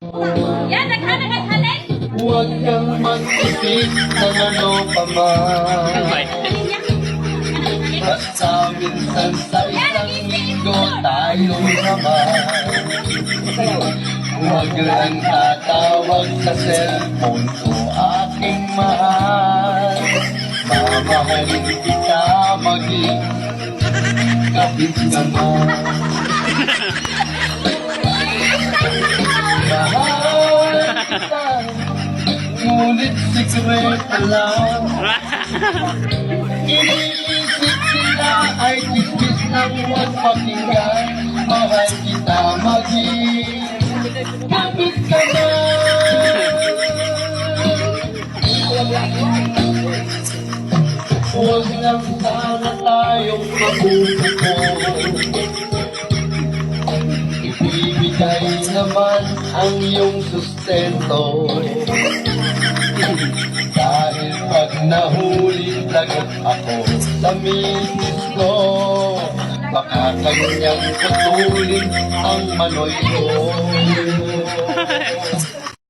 Yan, halik. Huwag kang mag-isip ng ano pa man Basta minsan sa isang linggo tayong naman. Huwag lang tatawag sa cellphone ko aking mahal. Mamahalin kita maging kapit naman Ngunit sikreto lang Iniisip nila ay kismis ng huwag pakinggan. Mahal kita maging. Kapit ka na. Huwag lang sana tayong mabubuko Ibibigay naman ang iyong sustento pag nahuli lagot ako. Sa misis ko. Baka kanyang putulin ang manoy ko